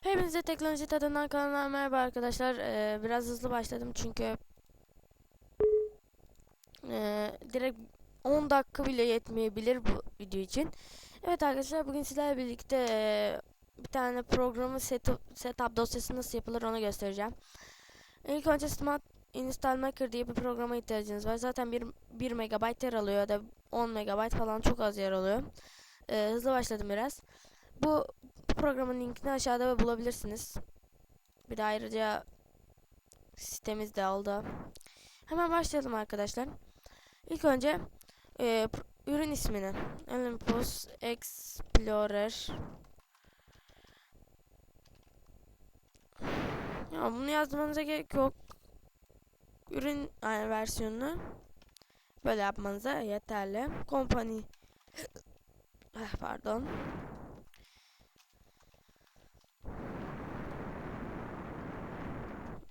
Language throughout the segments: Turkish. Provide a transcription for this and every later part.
Hepinize teknoloji tadından kanalına merhaba arkadaşlar. Ee, biraz hızlı başladım çünkü ee, direkt 10 dakika bile yetmeyebilir bu video için. Evet arkadaşlar bugün sizlerle birlikte ee, bir tane programı setup, setup dosyası nasıl yapılır onu göstereceğim. İlk önce Smart Install Maker diye bir programa ihtiyacınız var. Zaten 1, 1 MB yer alıyor ya da 10 MB falan çok az yer alıyor. Ee, hızlı başladım biraz. Bu bu programın linkini aşağıda bulabilirsiniz. Bir de ayrıca sitemiz de oldu. Hemen başlayalım arkadaşlar. İlk önce e, ürün ismini Olympus Explorer ya bunu yazmanıza gerek yok. Ürün yani versiyonunu böyle yapmanıza yeterli. Company ah, pardon.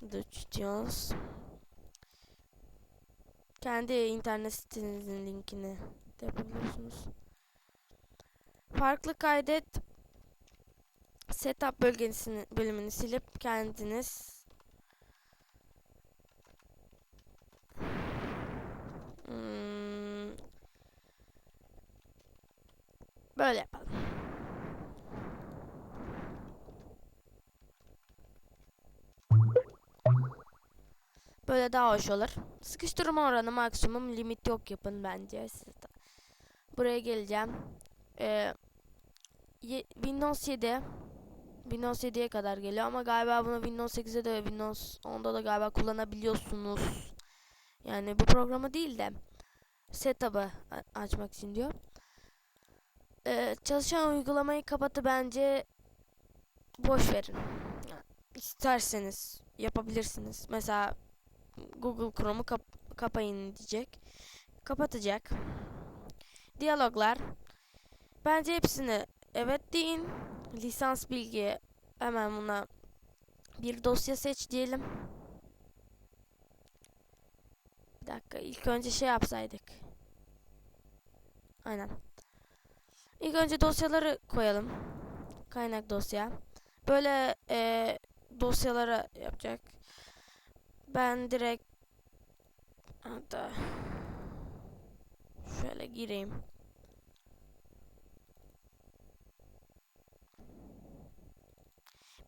Dutch Kendi internet sitenizin linkini de yapabiliyorsunuz. Farklı kaydet setup bölgesini bölümünü silip kendiniz hmm, böyle yapalım. Böyle daha hoş olur. Sıkıştırma oranı maksimum limit yok yapın bence. Buraya geleceğim. Ee, Windows 7 Windows 7'ye kadar geliyor ama galiba bunu Windows 8'e de Windows 10'da da galiba kullanabiliyorsunuz. Yani bu programı değil de setup'ı açmak için diyor. Ee, çalışan uygulamayı kapatı bence boş verin. İsterseniz yapabilirsiniz. Mesela Google Chrome'u kap kapayın diyecek. Kapatacak. Diyaloglar. Bence hepsini evet deyin. Lisans bilgi hemen buna bir dosya seç diyelim. Bir dakika ilk önce şey yapsaydık. Aynen. İlk önce dosyaları koyalım. Kaynak dosya. Böyle e, dosyalara yapacak. Ben direkt hatta şöyle gireyim.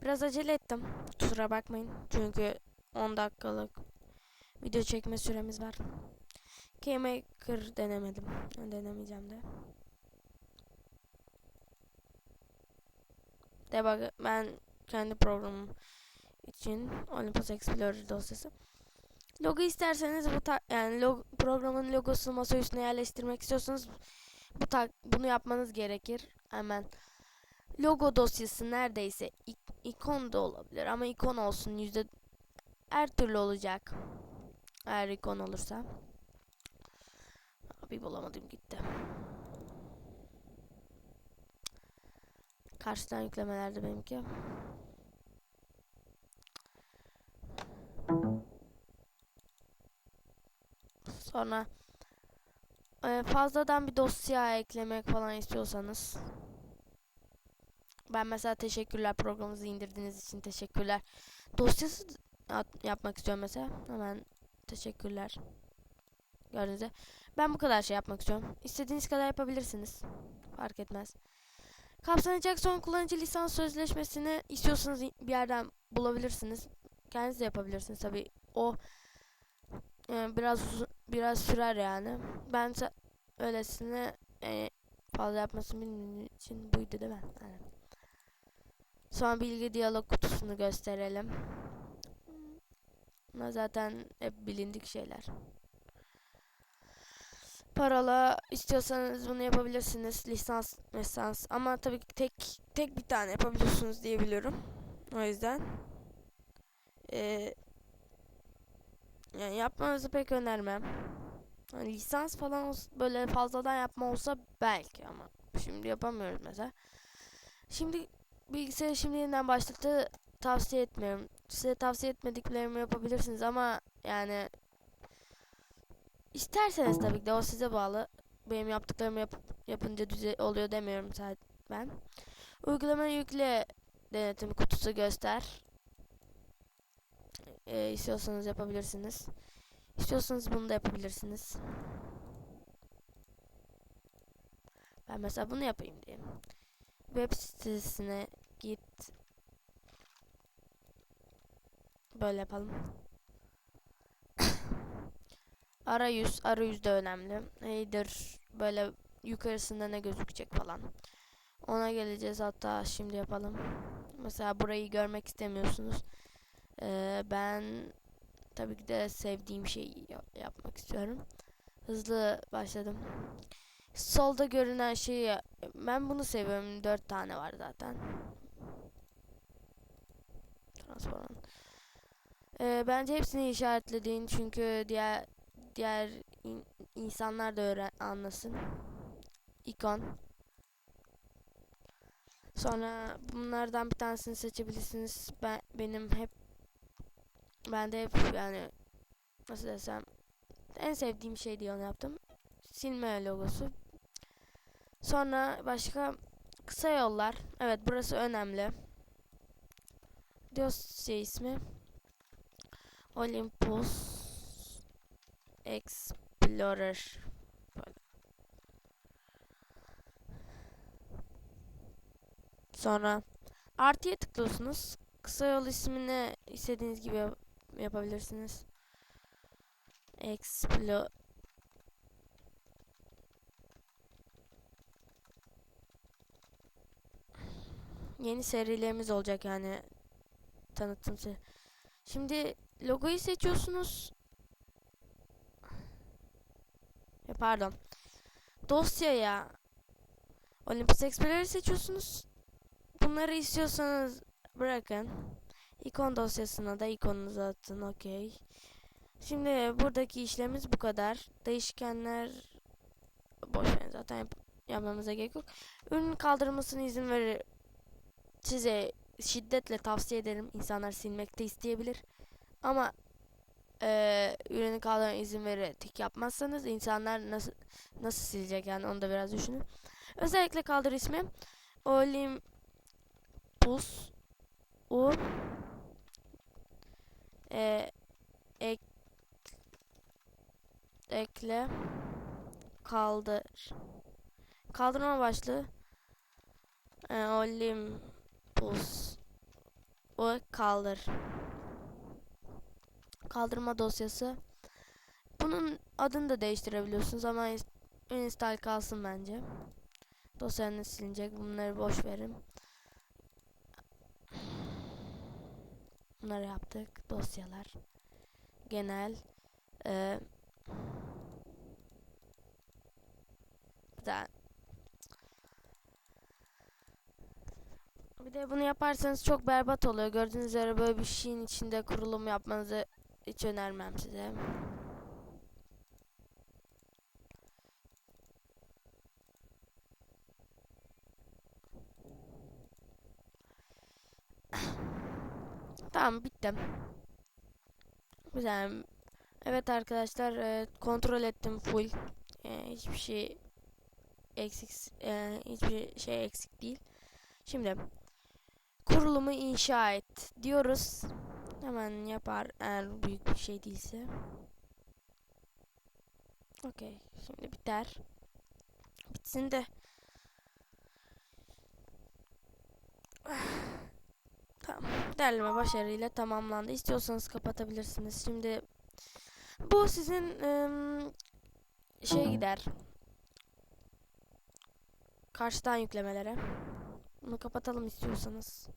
Biraz acele ettim. Kusura bakmayın. Çünkü 10 dakikalık video çekme süremiz var. Keymaker denemedim. Denemeyeceğim de. Debug ben kendi programım için Olympus Explorer dosyası. Logo isterseniz bu yani log programın logosunu masa üstüne yerleştirmek istiyorsanız bu bunu yapmanız gerekir. Hemen logo dosyası neredeyse ik ikon da olabilir ama ikon olsun yüzde her türlü olacak. Eğer ikon olursa. Bir bulamadım gitti. Karşıdan yüklemelerde benimki. Sonra e, fazladan bir dosya eklemek falan istiyorsanız ben mesela teşekkürler programımızı indirdiğiniz için teşekkürler. Dosyası yapmak istiyorum mesela. Hemen teşekkürler. Gördüğünüz Ben bu kadar şey yapmak istiyorum. İstediğiniz kadar yapabilirsiniz. Fark etmez. Kapsanacak son kullanıcı lisans sözleşmesini istiyorsanız bir yerden bulabilirsiniz. Kendiniz de yapabilirsiniz tabi. O e, biraz biraz sürer yani. Ben öylesine e, fazla yapmasını bilmediğim için buydu değil mi? Yani. Sonra bilgi diyalog kutusunu gösterelim. Bunlar zaten hep bilindik şeyler. Paralı istiyorsanız bunu yapabilirsiniz. Lisans, lisans. Ama tabii ki tek tek bir tane yapabiliyorsunuz diye biliyorum. O yüzden ee, yani yapmanızı pek önermem. Yani lisans falan olsa, böyle fazladan yapma olsa belki ama şimdi yapamıyoruz mesela. Şimdi bilgisayarı şimdi yeniden başlattı tavsiye etmiyorum. Size tavsiye etmediklerimi yapabilirsiniz ama yani isterseniz tabii ki de o size bağlı. Benim yaptıklarımı yap yapınca düze oluyor demiyorum sadece ben. Uygulamayı yükle denetim kutusu göster. Ee, istiyorsanız yapabilirsiniz. İstiyorsanız bunu da yapabilirsiniz. Ben mesela bunu yapayım diyeyim. Web sitesine git. Böyle yapalım. arayüz, arayüz de önemli. Header böyle yukarısında ne gözükecek falan. Ona geleceğiz hatta şimdi yapalım. Mesela burayı görmek istemiyorsunuz. Ee, ben tabii ki de sevdiğim şeyi ya- yapmak istiyorum. Hızlı başladım. Solda görünen şeyi ben bunu seviyorum. Dört tane var zaten. Transparan. Ee, bence hepsini işaretledin çünkü diğer diğer in- insanlar da öğren anlasın. İkon. Sonra bunlardan bir tanesini seçebilirsiniz. Ben benim hep ben de hep yani nasıl desem en sevdiğim şey diye onu yaptım. Silme logosu. Sonra başka kısa yollar. Evet burası önemli. Dosya ismi Olympus Explorer. Sonra artıya tıklıyorsunuz. Kısa yol ismini istediğiniz gibi yapabilirsiniz. Explo Yeni serilerimiz olacak yani tanıtım seri. Şimdi logoyu seçiyorsunuz. E, pardon. Dosyaya Olympus Explorer'ı seçiyorsunuz. Bunları istiyorsanız bırakın. İkon dosyasına da ikonunuzu atın. Okey. Şimdi buradaki işlemimiz bu kadar. Değişkenler boş verin zaten yap- yapmamıza gerek yok. Ürünün kaldırılmasına izin verir. Size şiddetle tavsiye ederim. İnsanlar silmekte isteyebilir. Ama eee ürünü kaldırmaya izin verir tik yapmazsanız insanlar nasıl nasıl silecek yani onu da biraz düşünün. Özellikle kaldır ismi Olympus U e, ek, ekle kaldır. Kaldırma başlığı e, Olympus U kaldır. Kaldırma dosyası. Bunun adını da değiştirebiliyorsunuz ama install kalsın bence. Dosyanız silinecek bunları boş verin Bunları yaptık. Dosyalar. Genel. Ee, güzel. Bir de bunu yaparsanız çok berbat oluyor. Gördüğünüz üzere böyle bir şeyin içinde kurulum yapmanızı hiç önermem size. Tamam bitti. Güzel. Evet arkadaşlar e, kontrol ettim full. E, hiçbir şey eksik e, hiçbir şey eksik değil. Şimdi kurulumu inşa et diyoruz. Hemen yapar eğer büyük bir şey değilse. Okey. Şimdi biter. Bitsin de. Derleme başarıyla tamamlandı. İstiyorsanız kapatabilirsiniz. Şimdi bu sizin ım, şey gider. Karşıdan yüklemelere. Bunu kapatalım istiyorsanız.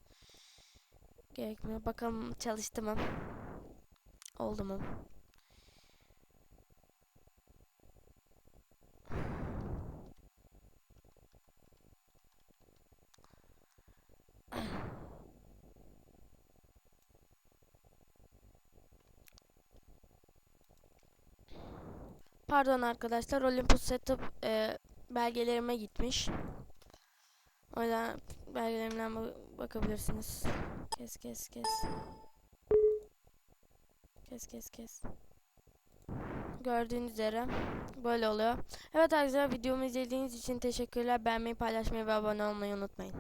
Gerekmiyor. Bakalım çalıştı mı? Oldu mu? Pardon arkadaşlar. Olympus Setup e, belgelerime gitmiş. O yüzden belgelerimden ba- bakabilirsiniz. Kes kes kes. Kes kes kes. Gördüğünüz üzere böyle oluyor. Evet arkadaşlar videomu izlediğiniz için teşekkürler. Beğenmeyi, paylaşmayı ve abone olmayı unutmayın.